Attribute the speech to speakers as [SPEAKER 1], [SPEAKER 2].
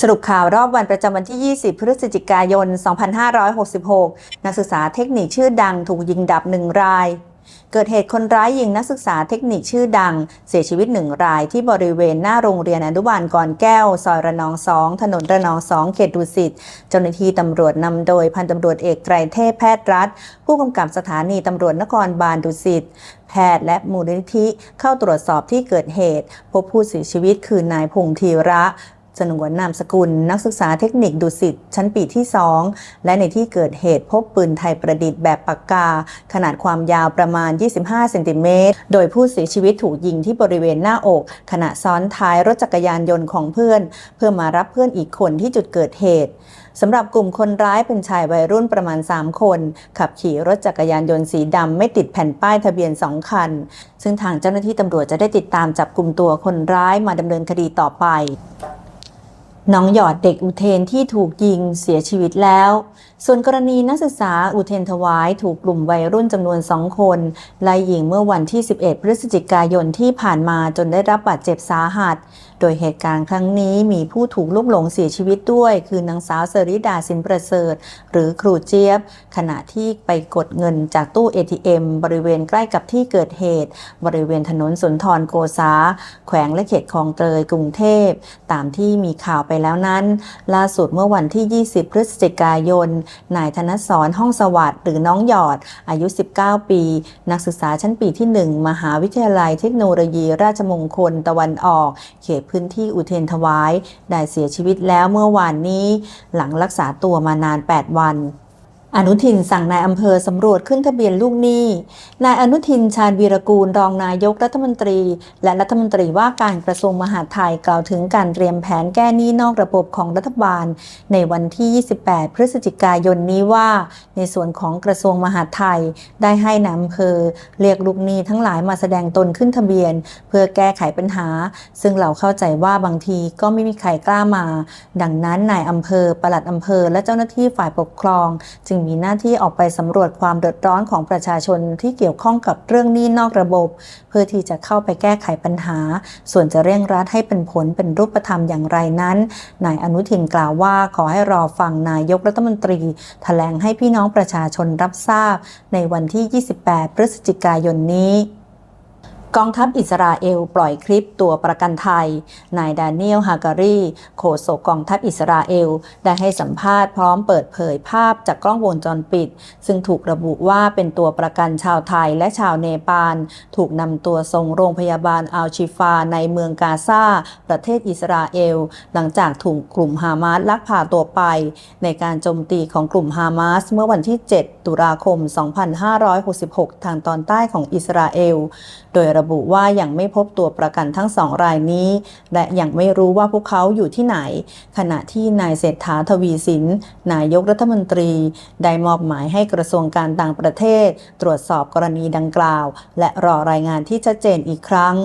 [SPEAKER 1] สรุปข่าวรอบวันประจำวันที่ 20 พฤศจิกายน 2566 นักศึกษาเทคนิคชื่อดังถูกยิงดับหนึ่งราย เกิดเหตุคนร้ายยิงนักศึกษาเทคนิคชื่อดัง เสียชีวิตหนึ่งรายที่บริเวณหน้าโรงเรียนอนุบาลก่อนแก้ว ซอยระนองสอง ถนนระนองสอง เขตดุสิต เจ้าหน้าที่ตำรวจนำโดยพันตำรวจเอกไตรเทพแพทย์รัฐ ผู้กำกับสถานีตำรวจนครบาลดุสิตแพทย์และมูลนิธิเข้าตรวจสอบที่เกิดเหตุ พบผู้เสียชีวิตคือนายพงธีระ สนวนนามสกุล นักศึกษาเทคนิคดุสิตชั้นปีที่ 2 และในที่เกิดเหตุพบปืนไทยประดิษฐ์แบบปากกา ขนาดความยาวประมาณ 25 เซนติเมตร โดยผู้เสียชีวิตถูกยิงที่บริเวณหน้าอก ขณะซ้อนท้ายรถจักรยานยนต์ของเพื่อน เพื่อมารับเพื่อนอีกคนที่จุดเกิดเหตุสำหรับกลุ่มคนร้ายเป็นชายวัยรุ่นประมาณ 3 คน ขับขี่รถจักรยานยนต์สีดำไม่ติดแผ่นป้ายทะเบียน 2 คัน ซึ่งทางเจ้าหน้าที่ตำรวจจะได้ติดตามจับกลุ่มตัวคนร้ายมาดำเนินคดีต่อไป น้องหยอดเด็กอุเทนที่ถูกยิงเสียชีวิตแล้ว ส่วนกรณีนักศึกษาอุเทนถวายถูกกลุ่มวัยรุ่นจำนวนสองคนไล่ยิงเมื่อวันที่ 11 พฤศจิกายนที่ผ่านมาจนได้รับบาดเจ็บสาหัส โดยเหตุการณ์ครั้งนี้มีผู้ถูกลุกหลงเสียชีวิตด้วย คือนางสาวเสริดาสินประเสริฐ หรือครูเจี๊ยบ ขณะที่ไปกดเงินจากตู้ ATM บริเวณใกล้กับที่เกิดเหตุ บริเวณถนนสุนทรโกษาแขวงและเขตคลองเตยกรุงเทพ ตามที่มีข่าวไปแล้วนั้น ล่าสุดเมื่อวันที่ 20 พฤศจิกายน นายธนศรห้องสวัสดิ์หรือน้องหยอด อายุ 19 ปี นักศึกษาชั้นปีที่ 1 มหาวิทยาลัยเทคโนโลยี ราชมงคลตะวันออก เขตพื้นที่อุเทนถวาย ได้เสียชีวิตแล้วเมื่อวานนี้ หลังรักษาตัวมานาน 8 วัน อนุทินสั่งนายอำเภอสำรวจขึ้นทะเบียนลูกหนี้ นายอนุทินชาญวีรกูลรองนายกรัฐมนตรี และรัฐมนตรีว่าการกระทรวงมหาดไทยกล่าวถึงการเตรียมแผนแก้หนี้นอกระบบของรัฐบาล ในวันที่ 28 พฤศจิกายนนี้ว่า ในส่วนของกระทรวงมหาดไทย ได้ให้นายอำเภอเรียกลูกหนี้ทั้งหลายมาแสดงตนขึ้นทะเบียน เพื่อแก้ไขปัญหา ซึ่งเราเข้าใจว่าบางทีก็ไม่มีใครกล้ามา ดังนั้นนายอำเภอปลัดอำเภอและเจ้าหน้าที่ฝ่ายปกครอง จึงมีหน้าที่ออกไปสำรวจความเดือดร้อนของประชาชนที่เกี่ยวข้องกับเรื่องหนี้นอกระบบ เพื่อที่จะเข้าไปแก้ไขปัญหา ส่วนจะเร่งรัดให้เป็นผลเป็นรูปธรรมอย่างไรนั้น นายอนุทินกล่าวว่าขอให้รอฟังนายกรัฐมนตรีแถลงให้พี่น้องประชาชนรับทราบ ในวันที่ 28 พฤศจิกายนนี้ กองทัพอิสราเอลปล่อยคลิปตัวประกันไทย นายดานิเอลฮาการีโฆษกกองทัพอิสราเอล ได้ให้สัมภาษณ์พร้อมเปิดเผยภาพจากกล้องวงจรปิด ซึ่งถูกระบุว่าเป็นตัวประกันชาวไทยและชาวเนปาล ถูกนำตัวส่งโรงพยาบาลอัลชิฟาในเมืองกาซาประเทศอิสราเอล หลังจากถูกกลุ่มฮามาสลักพาตัวไป ในการโจมตีของกลุ่มฮามาสเมื่อวันที่ 7 ตุลาคม 2566 ทางตอนใต้ของอิสราเอล โดยระระบุว่ายังไม่พบตัวประกันทั้งสองรายนี้ และยังไม่รู้ว่าพวกเขาอยู่ที่ไหน ขณะที่นายเศรษฐาทวีสิน นายกรัฐมนตรี ได้มอบหมายให้กระทรวงการต่างประเทศ ตรวจสอบกรณีดังกล่าว และรอรายงานที่ชัดเจนอีกครั้ง